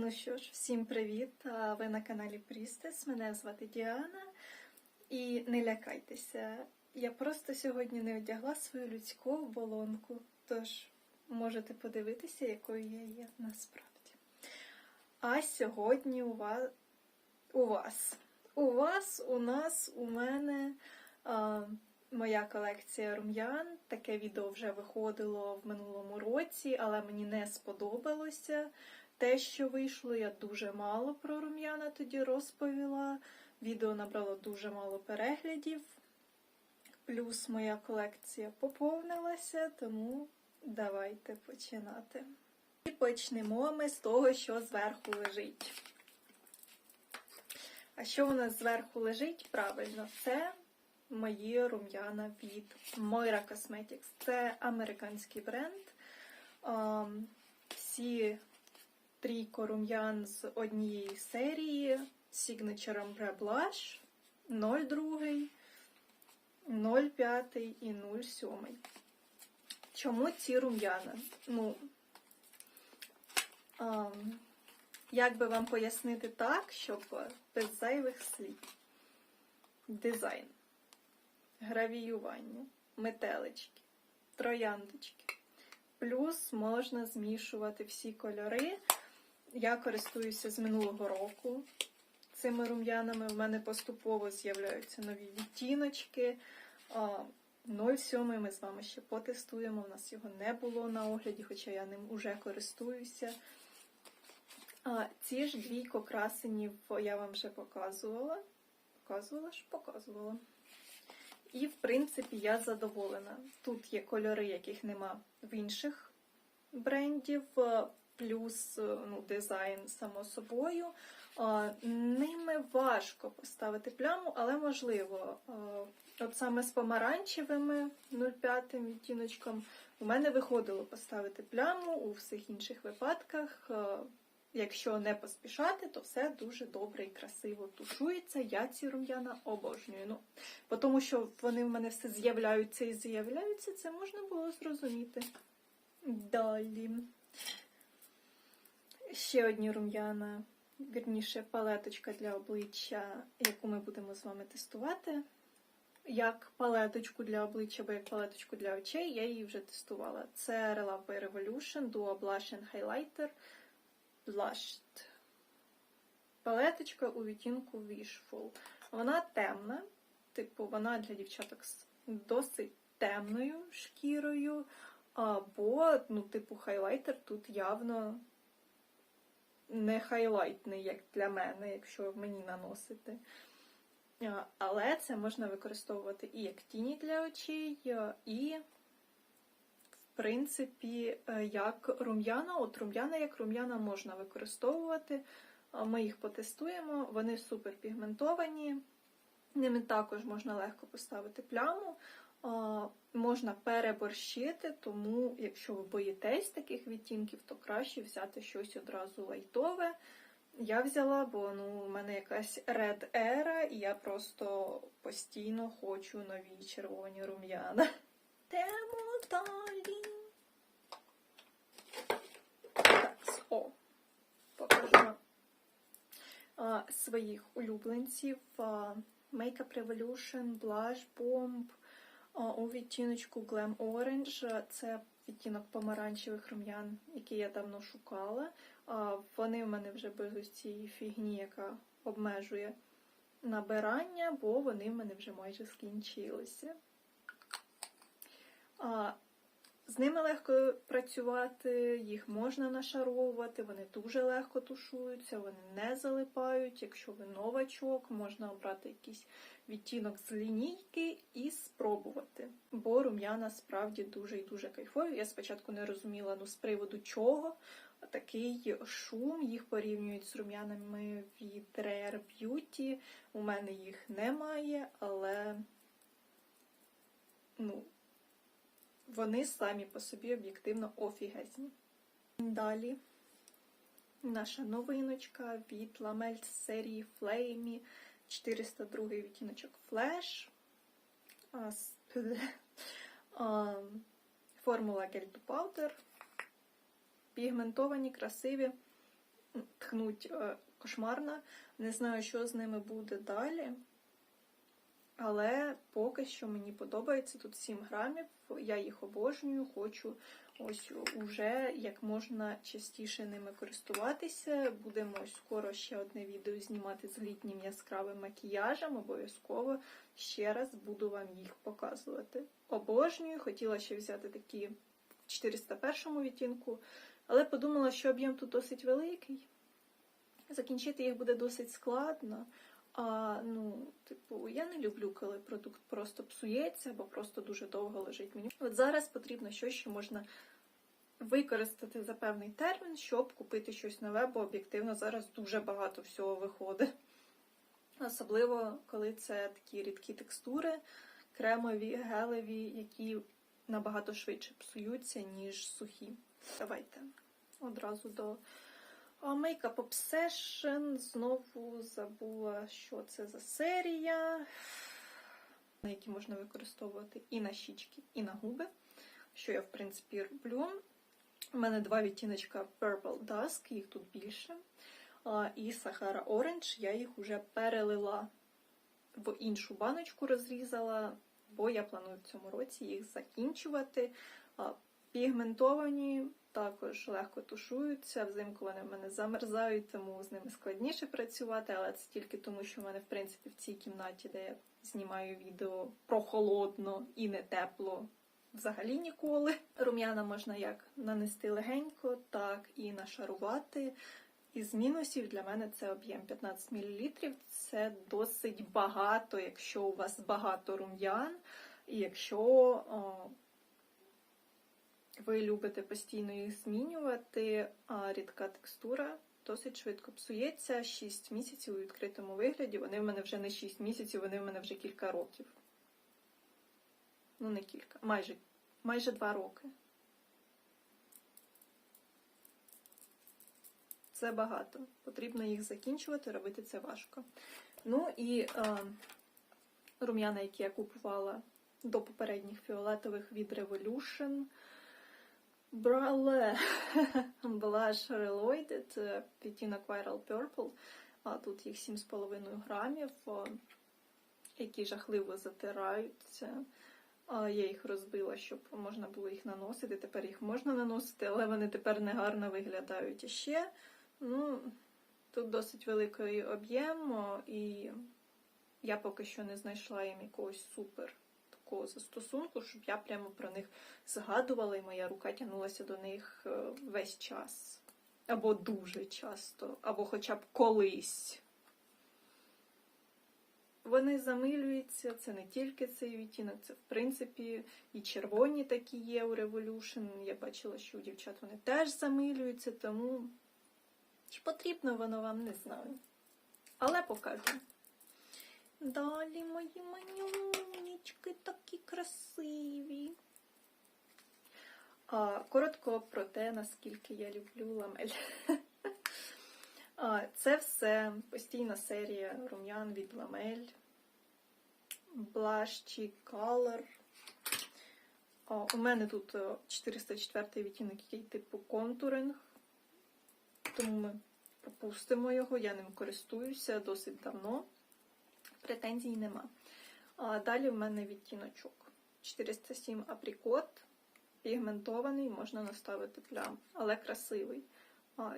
Ну що ж, всім привіт! Ви на каналі Прістес. Мене звати Діана. І не лякайтеся, я просто сьогодні не одягла свою людську оболонку, тож можете подивитися, якою я є насправді. А сьогодні у вас, у вас, у вас, у нас, у мене а, моя колекція рум'ян. Таке відео вже виходило в минулому році, але мені не сподобалося те, що вийшло, я дуже мало про рум'яна тоді розповіла. Відео набрало дуже мало переглядів. Плюс моя колекція поповнилася, тому давайте починати. І почнемо ми з того, що зверху лежить. А що у нас зверху лежить? Правильно, це мої рум'яна від Moira Cosmetics. Це американський бренд. Всі трійко рум'ян з однієї серії Signature Ombre Blush 02, 05 і 07. Чому ці рум'яна? Ну, ам, як би вам пояснити так, щоб без зайвих слів. Дизайн, гравіювання, метелички, трояндочки. Плюс можна змішувати всі кольори. Я користуюся з минулого року цими рум'янами. У мене поступово з'являються нові відтіночки. А, 07 ми з вами ще потестуємо. У нас його не було на огляді, хоча я ним уже користуюся. Ці ж двійко красенів я вам вже показувала. Показувала ж? Показувала. І, в принципі, я задоволена. Тут є кольори, яких нема в інших брендів, плюс е, ну, дизайн, само собою. Ними важко поставити пляму, але можливо. От саме з помаранчевими 0,5 відтіночком у мене виходило поставити пляму у всіх інших випадках. е, Якщо не поспішати, то все дуже добре і красиво тушується. Я ці рум'яна обожнюю. Ну, бо тому що вони в мене все з'являються і з'являються, це можна було зрозуміти. Далі. Ще одні рум'яна, вірніше, палеточка для обличчя, яку ми будемо з вами тестувати. Як палеточку для обличчя, або як палеточку для очей, я її вже тестувала. Це Relove by Revolution Duo Blush and Highlighter Blushed. Палеточка у відтінку Wishful. Вона темна, типу, вона для дівчаток з досить темною шкірою. Або, ну, типу, хайлайтер тут явно не хайлайтний, як для мене, якщо мені наносити. Але це можна використовувати і як тіні для очей, і, в принципі, е, як рум'яна. От рум'яна як рум'яна можна використовувати. Ми їх потестуємо, вони супер пігментовані. Ними також можна легко поставити пляму. Можна переборщити, тому, якщо ви боїтесь таких відтінків, то краще взяти щось одразу лайтове. Я взяла, бо ну, у мене якась Red Era, і я просто постійно хочу нові червоні рум'яна. Тему далі. Так, о, покажу а, своїх улюбленців. Makeup Revolution, Blush Bomb у відтіночку Glam Orange. Це відтінок помаранчевих рум'ян, який я давно шукала. Вони в мене вже без ось цієї фігні, яка обмежує набирання, бо вони в мене вже майже скінчилися. З ними легко працювати, їх можна нашаровувати, вони дуже легко тушуються, вони не залипають. Якщо ви новачок, можна обрати якийсь відтінок з лінійки і спробувати. Бо рум'яна справді дуже і дуже кайфові. Я спочатку не розуміла, ну з приводу чого такий шум. Їх порівнюють з рум'янами від Rare Beauty. У мене їх немає, але ну, вони самі по собі об'єктивно офігезні. Далі наша новиночка від Lamel з серії Flamey. 402 відтіночок с- Формула to Powder. Пігментовані, красиві. тхнуть е, кошмарно. Не знаю, що з ними буде далі. Але поки що мені подобається тут 7 грамів. Я їх обожнюю, хочу ось уже як можна частіше ними користуватися. Будемо скоро ще одне відео знімати з літнім яскравим макіяжем. Обов'язково ще раз буду вам їх показувати. Обожнюю, хотіла ще взяти такі в 401 відтінку, але подумала, що об'єм тут досить великий. Закінчити їх буде досить складно. А, ну, типу, я не люблю, коли продукт просто псується або просто дуже довго лежить мені. От зараз потрібно щось, що можна використати за певний термін, щоб купити щось нове, бо об'єктивно зараз дуже багато всього виходить. Особливо, коли це такі рідкі текстури, кремові, гелеві, які набагато швидше псуються, ніж сухі. Давайте одразу до а, Makeup Obsession. Знову забула, що це за серія, на які можна використовувати і на щічки, і на губи, що я, в принципі, роблю. У мене два відтіночка Purple Dusk, їх тут більше. І Sahara Orange, я їх вже перелила в іншу баночку, розрізала, бо я планую в цьому році їх закінчувати. Пігментовані також легко тушуються. Взимку вони в мене замерзають, тому з ними складніше працювати, але це тільки тому, що в мене, в принципі, в цій кімнаті, де я знімаю відео прохолодно і не тепло, взагалі ніколи. Рум'яна можна як нанести легенько, так і нашарувати. Із мінусів для мене це об'єм 15 мл. Це досить багато, якщо у вас багато рум'ян, і якщо о, ви любите постійно їх змінювати, а рідка текстура досить швидко псується. 6 місяців у відкритому вигляді. Вони в мене вже не 6 місяців, вони в мене вже кілька років. Ну, не кілька, майже, майже 2 роки. Це багато. Потрібно їх закінчувати, робити це важко. Ну і е, рум'яна, які я купувала до попередніх фіолетових від Revolution. Брале Blush Reloaded, відтінок Viral Purple. А тут їх 7,5 грамів, які жахливо затираються. Я їх розбила, щоб можна було їх наносити. Тепер їх можна наносити, але вони тепер негарно виглядають І ще. Ну, Тут досить великий об'єм, і я поки що не знайшла їм якогось супер такого застосунку, щоб я прямо про них згадувала, і моя рука тягнулася до них е, весь час. Або дуже часто, або хоча б колись. Вони замилюються, це не тільки цей відтінок, це, в принципі, і червоні такі є у Revolution. Я бачила, що у дівчат вони теж замилюються, тому чи потрібно воно вам, не знаю. Але покажу. Далі мої манюнечки такі красиві. А, Коротко про те, наскільки я люблю ламель. Це все постійна серія рум'ян від ламель. Blush Color. У мене тут 404 відтінок, який типу контуринг. Тому ми пропустимо його, я ним користуюся досить давно претензій нема. Далі в мене відтіночок 407 априкот, пігментований, можна наставити плям, але красивий.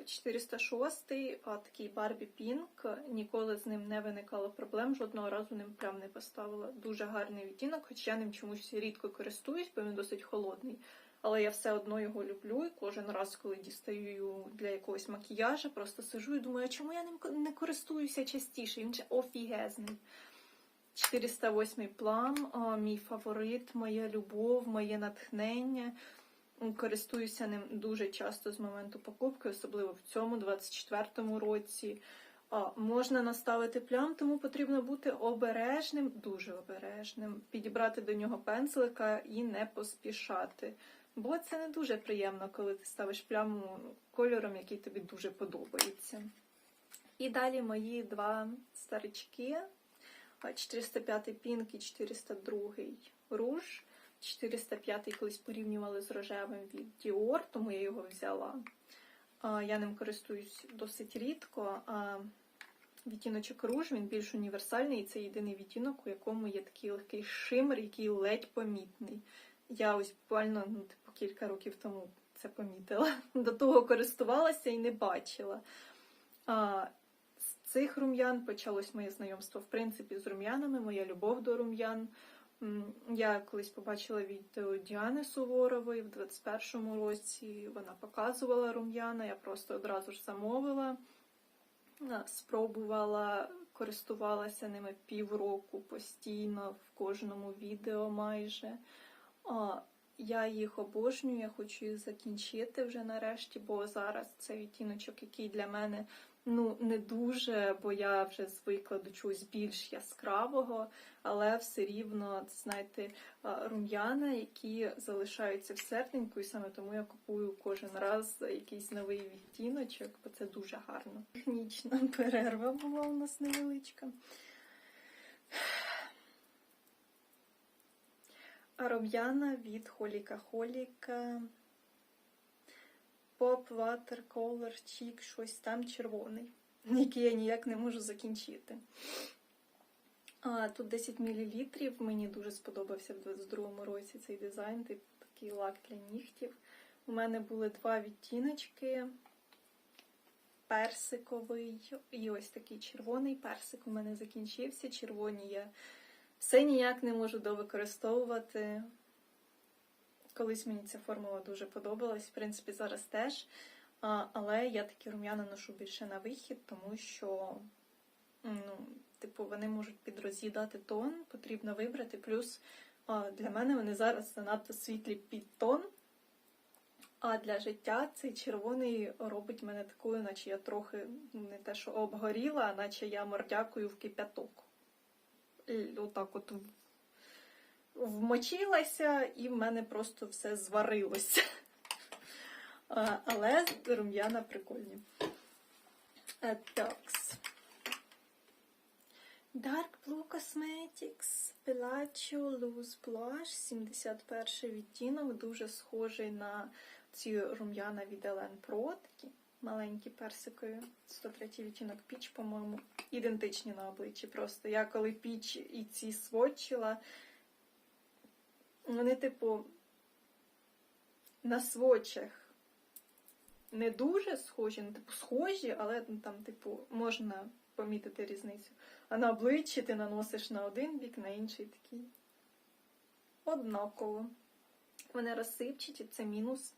406 такий Барбі Пінк, ніколи з ним не виникало проблем, жодного разу ним плям не поставила. Дуже гарний відтінок, хоч я ним чомусь рідко користуюсь, бо він досить холодний. Але я все одно його люблю. І кожен раз, коли дістаю для якогось макіяжу, просто сижу і думаю, чому я ним не користуюся частіше? Він же офігезний. 408 плам, мій фаворит, моя любов, моє натхнення. Користуюся ним дуже часто з моменту покупки, особливо в цьому 24-му році. Можна наставити плям, тому потрібно бути обережним, дуже обережним, підібрати до нього пензлика і не поспішати. Бо це не дуже приємно, коли ти ставиш пляму кольором, який тобі дуже подобається. І далі мої два старички: 405 пінк і 402 руж. 405 колись порівнювали з рожевим від Dior, тому я його взяла. Я ним користуюсь досить рідко. А відтіночок руж він більш універсальний, і це єдиний відтінок, у якому є такий легкий шимер, який ледь помітний. Я ось буквально ну, типу, кілька років тому це помітила. До того користувалася і не бачила. Цих рум'ян почалось моє знайомство, в принципі, з рум'янами, моя любов до рум'ян. Я колись побачила відео Діани Суворової в 21-му році. Вона показувала рум'яна, я просто одразу ж замовила, спробувала, користувалася ними півроку постійно в кожному відео майже. Я їх обожнюю, я хочу їх закінчити вже нарешті, бо зараз це відтіночок, який для мене ну не дуже, бо я вже звикла до чогось більш яскравого, але все рівно, знаєте, рум'яна, які залишаються в серденьку, і саме тому я купую кожен раз якийсь новий відтіночок, бо це дуже гарно. Технічна перерва була у нас невеличка. А рум'яна від Холіка Холіка. Pop Watercolor Cheek, щось там червоний, який я ніяк не можу закінчити. А, тут 10 мл. Мені дуже сподобався в 22-му році цей дизайн, типу такий лак для нігтів. У мене були два відтіночки. Персиковий і ось такий червоний персик у мене закінчився. Червоні я все ніяк не можу довикористовувати. Колись мені ця формула дуже подобалась, в принципі, зараз теж. Але я такі рум'яна ношу більше на вихід, тому що ну, типу, вони можуть підроз'їдати тон, потрібно вибрати. Плюс для мене вони зараз занадто світлі під тон. А для життя цей червоний робить мене такою, наче я трохи ну, не те, що обгоріла, а наче я мордякою в кип'яток. Отак от вмочилася, і в мене просто все зварилося. Але рум'яна прикольні. Такс. Dark Blue Cosmetics Pelaggio Loose Blush 71 відтінок, дуже схожий на ці рум'яна від Ellen Pro, такі маленькі персикові. 103 відтінок піч, по-моєму, ідентичні на обличчі. Просто я коли піч і ці сводчила, вони, типу, на сводчах не дуже схожі, ну, типу, схожі, але ну, там, типу, можна помітити різницю. А на обличчі ти наносиш на один бік, на інший такий. Однаково. Вони розсипчаті, це мінус,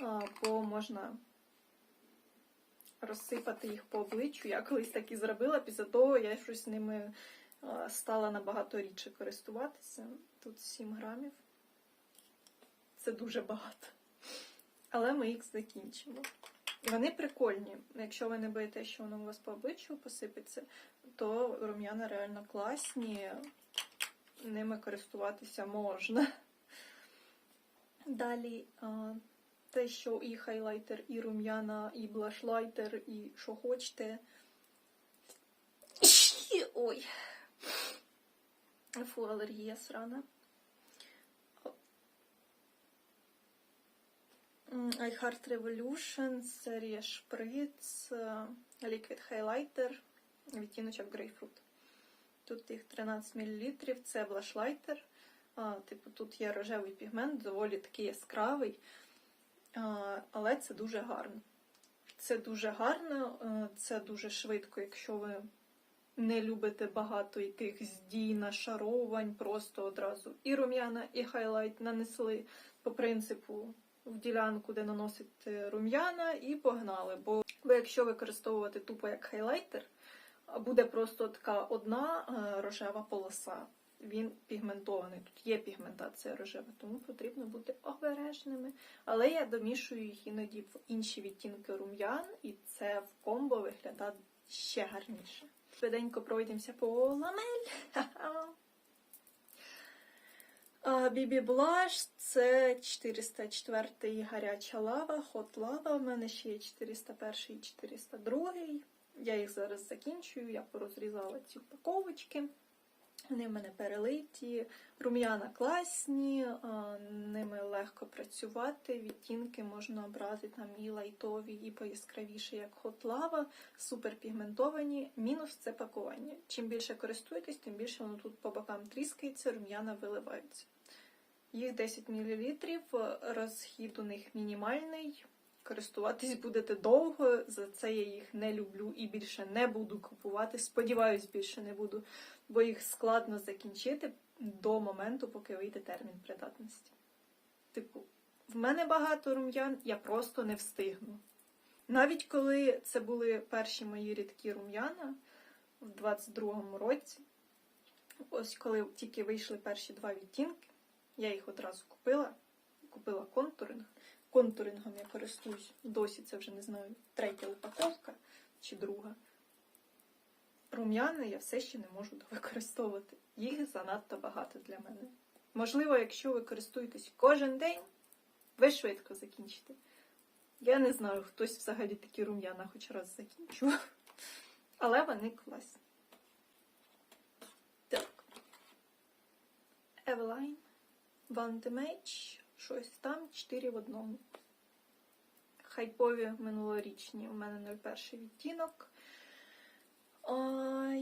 а, бо можна розсипати їх по обличчю. Я колись так і зробила, після того я щось з ними стала набагато рідше користуватися. Тут 7 грамів. Це дуже багато. Але ми їх закінчимо. Вони прикольні. Якщо ви не боїтеся, що воно у вас по обличчю посипеться, то рум'яна реально класні. Ними користуватися можна. Далі те, що і хайлайтер, і рум'яна, і блашлайтер, і що хочете. Ой. Фу, алергія срана. М, I Heart Revolution, серія Шприц, е, Liquid Highlighter, відтіночок Grapefruit. Тут їх 13 мл, це блашлайтер. Типу, тут є рожевий пігмент, доволі такий яскравий, але це дуже гарно. Це дуже гарно, е, це дуже швидко, якщо ви не любите багато якихось дій, нашаровань, просто одразу і рум'яна, і хайлайт нанесли по принципу в ділянку, де наносите рум'яна, і погнали. Бо, якщо використовувати тупо як хайлайтер, буде просто така одна е, рожева полоса. Він пігментований. Тут є пігментація рожева, тому потрібно бути обережними. Але я домішую їх іноді в інші відтінки рум'ян, і це в комбо виглядає ще гарніше. Швиденько пройдемося по ламель. Бібі Блаш це 404 гаряча лава, хот лава. У мене ще є 401 і 402. Я їх зараз закінчую, я порозрізала ці упаковочки. Вони в мене перелиті, рум'яна класні, ними легко працювати. Відтінки можна обрати там і лайтові, і пояскравіші, як Lava, супер пігментовані. Мінус це пакування. Чим більше користуєтесь, тим більше воно тут по бокам тріскається, рум'яна виливаються. Їх 10 мл, розхід у них мінімальний. Користуватись будете довго, за це я їх не люблю і більше не буду купувати. Сподіваюсь, більше не буду, бо їх складно закінчити до моменту, поки вийде термін придатності. Типу, в мене багато рум'ян, я просто не встигну. Навіть коли це були перші мої рідкі рум'яна в 22-му році, ось коли тільки вийшли перші два відтінки, я їх одразу купила, купила контуринг. Контурингом я користуюсь досі, це вже не знаю, третя упаковка чи друга. Рум'яни я все ще не можу використовувати. Їх занадто багато для мене. Можливо, якщо ви користуєтесь кожен день, ви швидко закінчите. Я не знаю, хтось взагалі такі рум'яна хоч раз закінчував. Але вони класні. Так. One Damage. Щось там 4 в одному. Хайпові минулорічні. У мене 01 відтінок.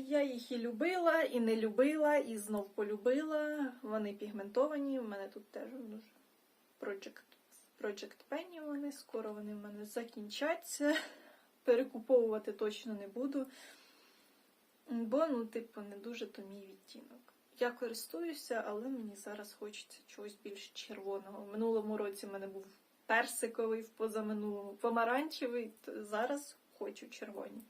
Я їх і любила, і не любила, і знов полюбила. Вони пігментовані. У мене тут теж дуже Project, Project Penny вони. Скоро вони в мене закінчаться. Перекуповувати точно не буду. Бо, ну, типу, не дуже то мій відтінок. Я користуюся, але мені зараз хочеться чогось більш червоного. В минулому році в мене був персиковий, в позаминулому помаранчевий, зараз хочу червоні.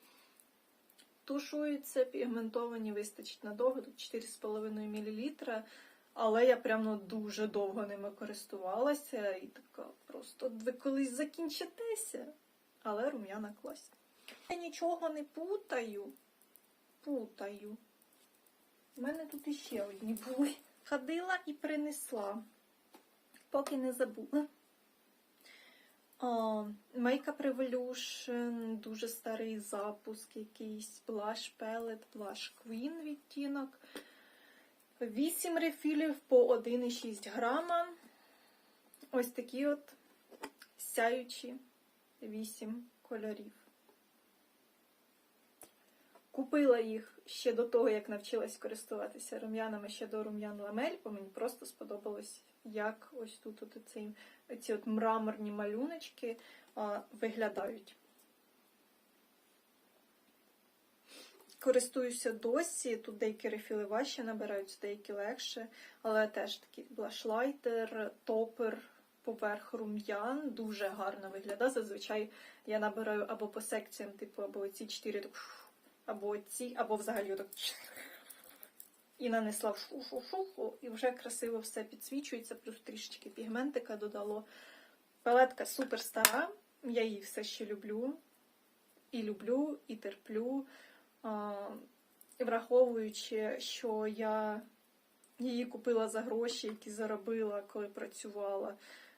Тушуються, пігментовані, вистачить надовго, тут 4,5 мл. Але я прямо дуже довго ними користувалася і така просто ви колись закінчитеся. Але рум'яна класні. Я нічого не путаю. Путаю. У мене тут іще одні були. Ходила і принесла, поки не забула. Makeup Revolution, дуже старий запуск, якийсь Blush Palette, Blush Queen відтінок. 8 рефілів по 1,6 грама. Ось такі от сяючі 8 кольорів. Купила їх ще до того, як навчилась користуватися рум'янами ще до рум'ян ламель, бо мені просто сподобалось, як ось тут от оці, оці от мраморні малюночки а, виглядають. Користуюся досі, тут деякі рефіли важче набираються, деякі легше, але теж такий блашлайтер, топер поверх рум'ян дуже гарно виглядає. Зазвичай я набираю або по секціям, типу, або ці чотири так, або ці, або взагалі отак. І нанесла в шу-шу-шу, і вже красиво все підсвічується, плюс трішечки пігментика додало. Палетка супер стара, я її все ще люблю. І люблю, і терплю. Враховуючи, що я її купила за гроші, які заробила, коли працювала.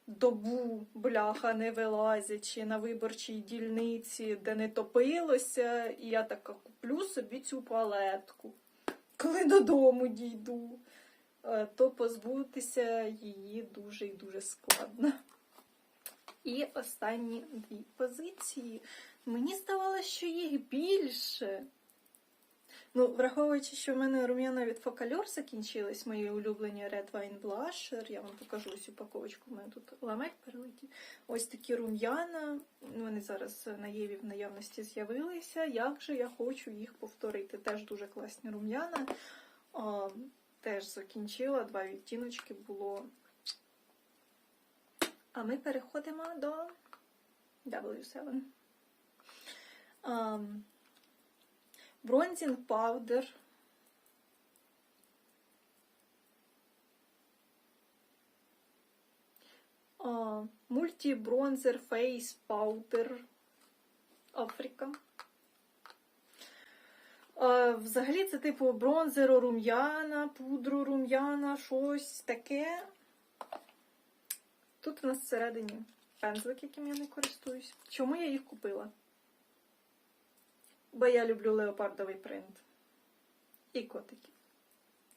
Добу, бляха, не вилазячи на виборчій дільниці, де не топилося, і я така куплю собі цю палетку. Коли додому дійду, е, то позбутися її дуже і дуже складно. І останні дві позиції. Мені здавалося, що їх більше. Ну, враховуючи, що в мене рум'яна від Focalure закінчились, мої улюблені Red Wine Blusher, я вам покажу ось упаковочку, у мене тут ламель перелиті. Ось такі рум'яна, вони зараз на Єві в наявності з'явилися. Як же я хочу їх повторити? Теж дуже класні рум'яна. Теж закінчила, два відтіночки було. А ми переходимо до W7. Bronzing Powder. Мультібронзер Face Powder Африка. Взагалі це типу бронзеру рум'яна, пудру рум'яна, щось таке. Тут у нас всередині пензлик, яким я не користуюсь. Чому я їх купила? Бо я люблю леопардовий принт. І котиків.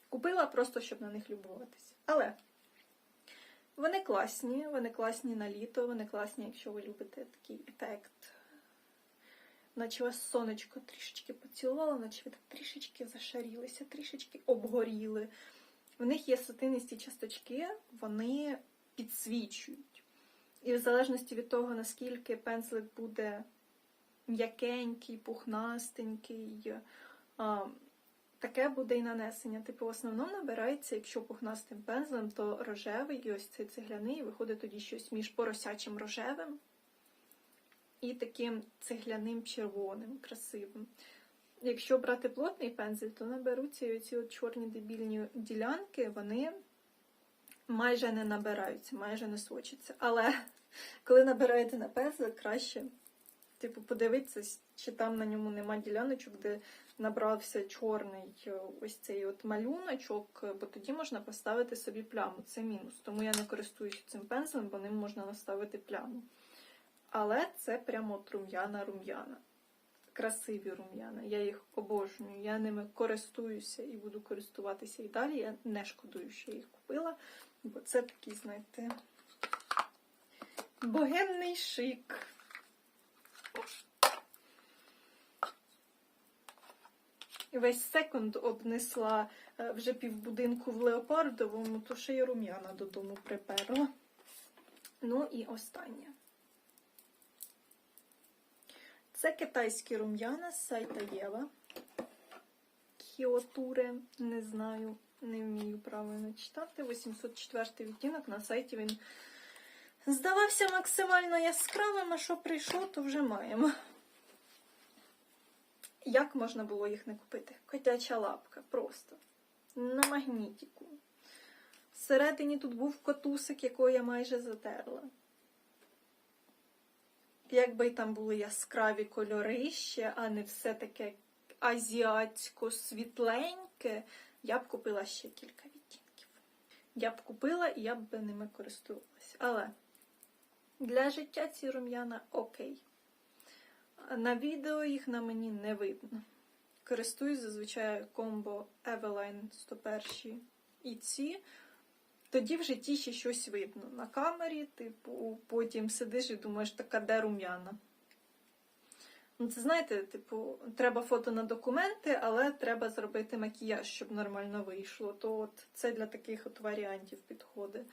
Купила просто, щоб на них любуватися. Але вони класні, вони класні на літо, вони класні, якщо ви любите такий ефект. Наче вас сонечко трішечки поцілувало, наче ви так трішечки зашарілися, трішечки обгоріли. В них є сатинисті часточки, вони підсвічують. І в залежності від того, наскільки пензлик буде м'якенький, пухнастенький, таке буде і нанесення. Типу, в основному набирається, якщо пухнастим пензлем, то рожевий і ось цей цегляний, і виходить тоді щось між поросячим рожевим і таким цегляним червоним, красивим. Якщо брати плотний пензель, то наберуться оці от чорні дебільні ділянки, вони майже не набираються, майже не свочаться. Але коли набираєте на пензлик, краще типу, подивитися, чи там на ньому нема діляночок, де набрався чорний е, ось цей от малюночок, бо тоді можна поставити собі пляму. Це мінус. Тому я не користуюся цим пензлем, бо ним можна наставити пляму. Але це прямо от рум'яна-рум'яна. Красиві рум'яна. Я їх обожнюю. Я ними користуюся і буду користуватися і далі. Я не шкодую, що я їх купила, бо це такий, знаєте, богемний шик. Весь секунд обнесла е, вже півбудинку в леопардовому, то ще й рум'яна додому приперла. Ну і останнє. Це китайські рум'яна з сайта Єва. Хіотуре, не знаю, не вмію правильно читати. 804 відтінок на сайті він здавався максимально яскравим, а що прийшов, то вже маємо. Як можна було їх не купити? Котяча лапка, просто. На магнітіку. Всередині тут був котусик, якого я майже затерла. Якби й там були яскраві кольори ще, а не все таке азіатсько-світленьке, я б купила ще кілька відтінків. Я б купила і я б ними користувалася. Але для життя ці рум'яна окей. На відео їх на мені не видно. Користуюсь зазвичай комбо Eveline 101 і ці. Тоді в житті ще щось видно. На камері, типу, потім сидиш і думаєш, така де рум'яна. Ну, це знаєте, типу, треба фото на документи, але треба зробити макіяж, щоб нормально вийшло. То от це для таких от варіантів підходить.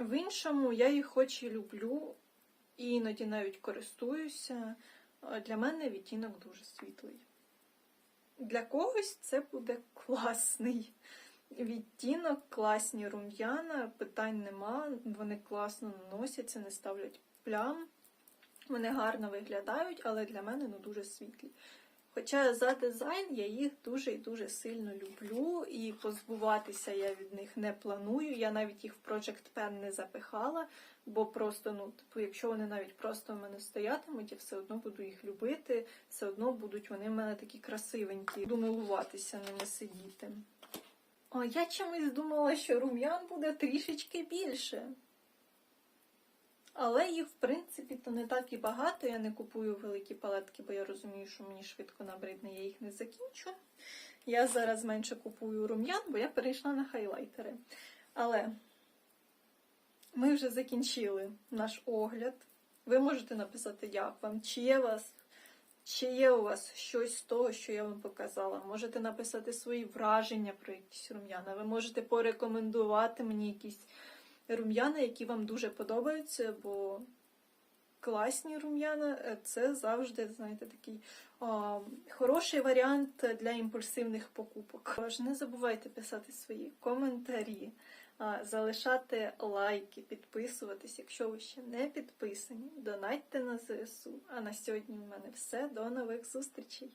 В іншому я їх хоч і люблю, і іноді навіть користуюся. Для мене відтінок дуже світлий. Для когось це буде класний відтінок, класні рум'яна, питань нема, вони класно наносяться, не ставлять плям. Вони гарно виглядають, але для мене ну, дуже світлі. Хоча за дизайн я їх дуже і дуже сильно люблю, і позбуватися я від них не планую. Я навіть їх в Project Pen не запихала, бо просто, ну, типу, якщо вони навіть просто в мене стоятимуть, я все одно буду їх любити, все одно будуть вони в мене такі красивенькі, буду милуватися ними сидіти. А я чомусь думала, що рум'ян буде трішечки більше. Але їх, в принципі, то не так і багато. Я не купую великі палетки, бо я розумію, що мені швидко набридне, я їх не закінчу. Я зараз менше купую рум'ян, бо я перейшла на хайлайтери. Але ми вже закінчили наш огляд. Ви можете написати, як вам, чи є, вас, чи є у вас щось з того, що я вам показала. Можете написати свої враження про якісь рум'яна. Ви можете порекомендувати мені якісь рум'яна, які вам дуже подобаються, бо класні рум'яна це завжди, знаєте, такий о, хороший варіант для імпульсивних покупок. Тож не забувайте писати свої коментарі, залишати лайки, підписуватись, якщо ви ще не підписані. Донатьте на ЗСУ. А на сьогодні в мене все. До нових зустрічей!